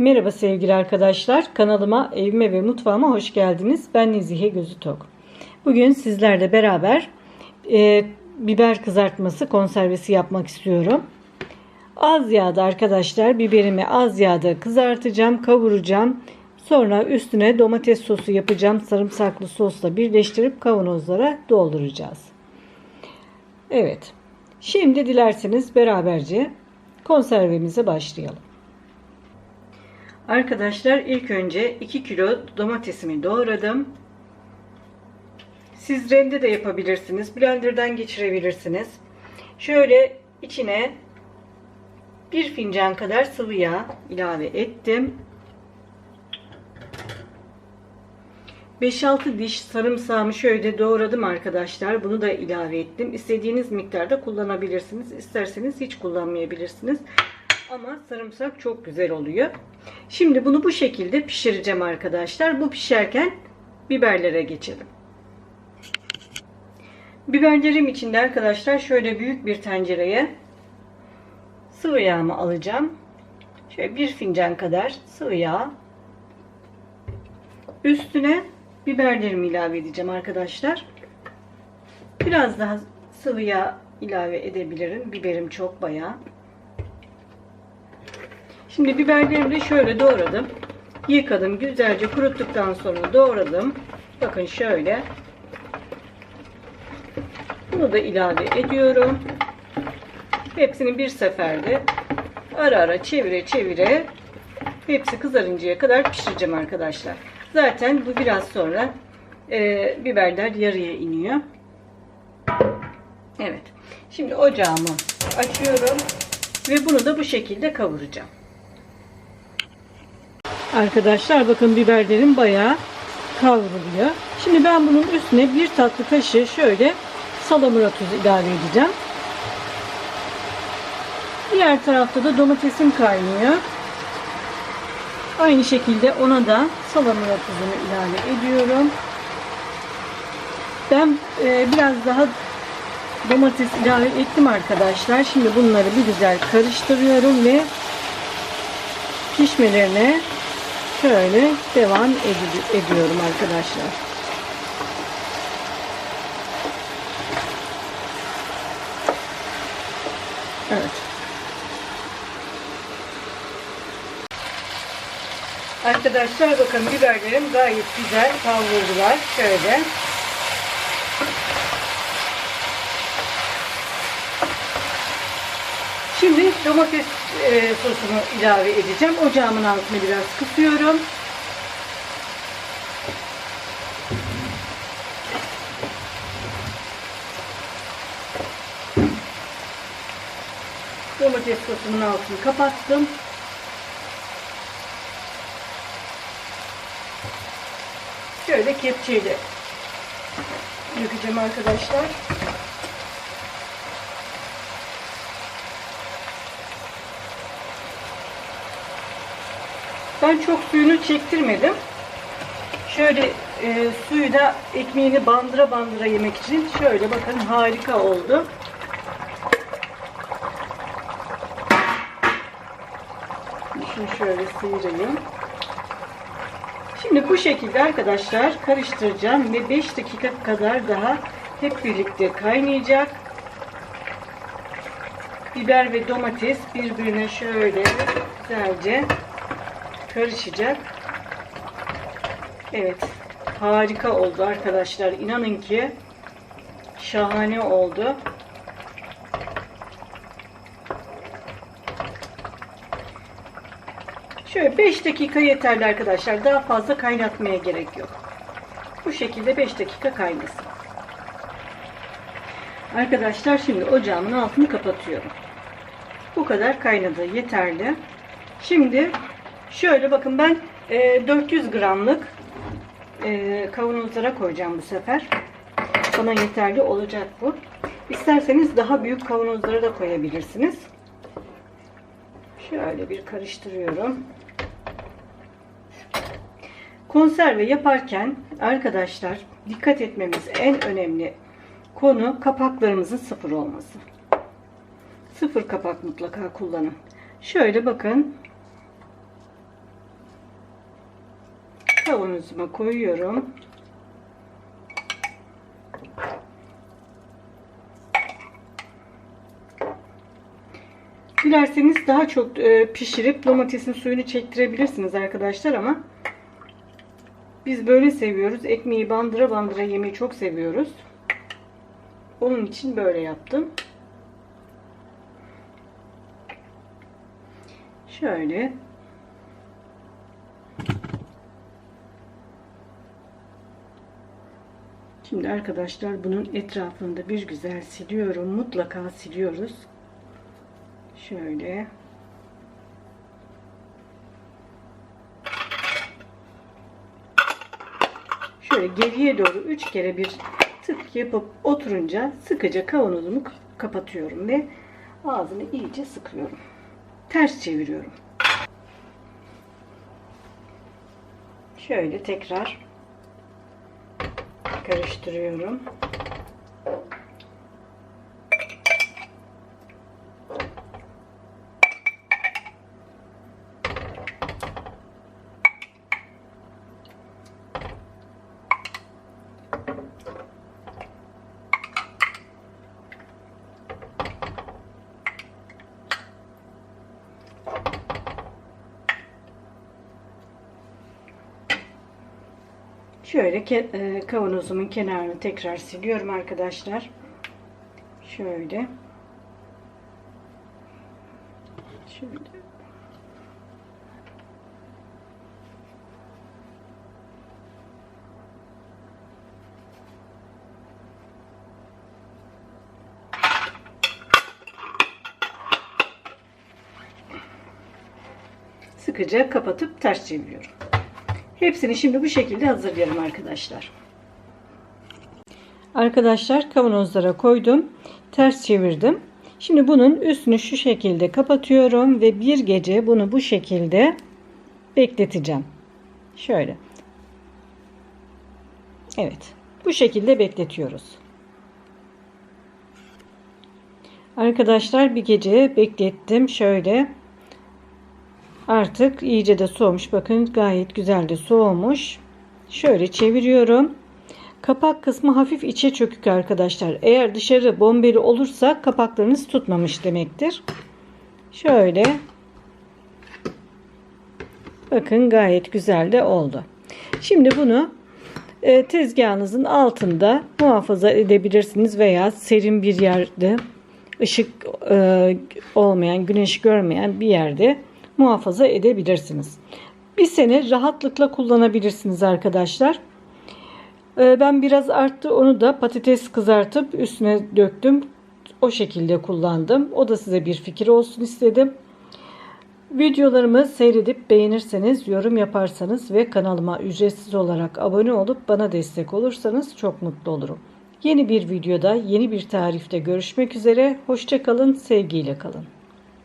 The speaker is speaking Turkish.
Merhaba sevgili arkadaşlar. Kanalıma, evime ve mutfağıma hoş geldiniz. Ben Nezihe Gözütok. Bugün sizlerle beraber e, biber kızartması konservesi yapmak istiyorum. Az yağda arkadaşlar biberimi az yağda kızartacağım, kavuracağım. Sonra üstüne domates sosu yapacağım. Sarımsaklı sosla birleştirip kavanozlara dolduracağız. Evet. Şimdi dilerseniz beraberce konservemize başlayalım. Arkadaşlar ilk önce 2 kilo domatesimi doğradım. Siz rende de yapabilirsiniz. Blender'dan geçirebilirsiniz. Şöyle içine bir fincan kadar sıvı yağ ilave ettim. 5-6 diş sarımsağımı şöyle doğradım arkadaşlar. Bunu da ilave ettim. İstediğiniz miktarda kullanabilirsiniz. İsterseniz hiç kullanmayabilirsiniz. Ama sarımsak çok güzel oluyor. Şimdi bunu bu şekilde pişireceğim arkadaşlar. Bu pişerken biberlere geçelim. Biberlerim için de arkadaşlar şöyle büyük bir tencereye sıvı yağımı alacağım. Şöyle bir fincan kadar sıvı yağ. Üstüne biberlerimi ilave edeceğim arkadaşlar. Biraz daha sıvı yağ ilave edebilirim. Biberim çok bayağı. Şimdi biberlerimi de şöyle doğradım. Yıkadım. Güzelce kuruttuktan sonra doğradım. Bakın şöyle. Bunu da ilave ediyorum. Hepsini bir seferde ara ara çevire çevire hepsi kızarıncaya kadar pişireceğim arkadaşlar. Zaten bu biraz sonra e, biberler yarıya iniyor. Evet. Şimdi ocağımı açıyorum ve bunu da bu şekilde kavuracağım. Arkadaşlar bakın biberlerim bayağı kavruluyor. Şimdi ben bunun üstüne bir tatlı kaşığı şöyle salamura tuzu ilave edeceğim. Diğer tarafta da domatesim kaynıyor. Aynı şekilde ona da salamura tuzunu ilave ediyorum. Ben e, biraz daha domates ilave ettim arkadaşlar. Şimdi bunları bir güzel karıştırıyorum ve pişmelerine şöyle devam ed ediyorum arkadaşlar. Evet. Arkadaşlar bakın biberlerim gayet güzel kavruldular. Şöyle. Şimdi domates e, sosunu ilave edeceğim. Ocağımın altını biraz kısıyorum. Domates sosunun altını kapattım. Şöyle kepçeyle dökeceğim arkadaşlar. Ben çok suyunu çektirmedim. Şöyle e, suyu da ekmeğini bandıra bandıra yemek için şöyle bakın harika oldu. Şunu şöyle sıyırayım. Şimdi bu şekilde arkadaşlar karıştıracağım ve 5 dakika kadar daha hep birlikte kaynayacak. Biber ve domates birbirine şöyle güzelce karışacak. Evet. Harika oldu arkadaşlar. İnanın ki şahane oldu. Şöyle 5 dakika yeterli arkadaşlar. Daha fazla kaynatmaya gerek yok. Bu şekilde 5 dakika kaynasın. Arkadaşlar şimdi ocağımın altını kapatıyorum. Bu kadar kaynadı. Yeterli. Şimdi şöyle bakın ben e, 400 gramlık e, kavanozlara koyacağım bu sefer. Bana yeterli olacak bu. İsterseniz daha büyük kavanozlara da koyabilirsiniz. Şöyle bir karıştırıyorum. Konserve yaparken arkadaşlar dikkat etmemiz en önemli konu kapaklarımızın sıfır olması. Sıfır kapak mutlaka kullanın. Şöyle bakın. Kavanozuma koyuyorum. Dilerseniz daha çok e, pişirip domatesin suyunu çektirebilirsiniz arkadaşlar ama biz böyle seviyoruz. Ekmeği bandıra bandıra yemeyi çok seviyoruz. Onun için böyle yaptım. Şöyle Şimdi arkadaşlar bunun etrafını da bir güzel siliyorum. Mutlaka siliyoruz. Şöyle. Şöyle geriye doğru üç kere bir tık yapıp oturunca sıkıca kavanozumu kapatıyorum ve ağzını iyice sıkıyorum. Ters çeviriyorum. Şöyle tekrar karıştırıyorum. Şöyle ke e, kavanozumun kenarını tekrar siliyorum arkadaşlar. Şöyle. Şöyle. Sıkıca kapatıp ters çeviriyorum. Hepsini şimdi bu şekilde hazırlayalım arkadaşlar. Arkadaşlar kavanozlara koydum. Ters çevirdim. Şimdi bunun üstünü şu şekilde kapatıyorum ve bir gece bunu bu şekilde bekleteceğim. Şöyle. Evet. Bu şekilde bekletiyoruz. Arkadaşlar bir gece beklettim. Şöyle Artık iyice de soğumuş. Bakın gayet güzel de soğumuş. Şöyle çeviriyorum. Kapak kısmı hafif içe çökük arkadaşlar. Eğer dışarı bombeli olursa kapaklarınız tutmamış demektir. Şöyle. Bakın gayet güzel de oldu. Şimdi bunu e, tezgahınızın altında muhafaza edebilirsiniz veya serin bir yerde ışık e, olmayan, güneş görmeyen bir yerde muhafaza edebilirsiniz. Bir sene rahatlıkla kullanabilirsiniz arkadaşlar. Ee, ben biraz arttı onu da patates kızartıp üstüne döktüm. O şekilde kullandım. O da size bir fikir olsun istedim. Videolarımı seyredip beğenirseniz, yorum yaparsanız ve kanalıma ücretsiz olarak abone olup bana destek olursanız çok mutlu olurum. Yeni bir videoda, yeni bir tarifte görüşmek üzere. Hoşçakalın, sevgiyle kalın.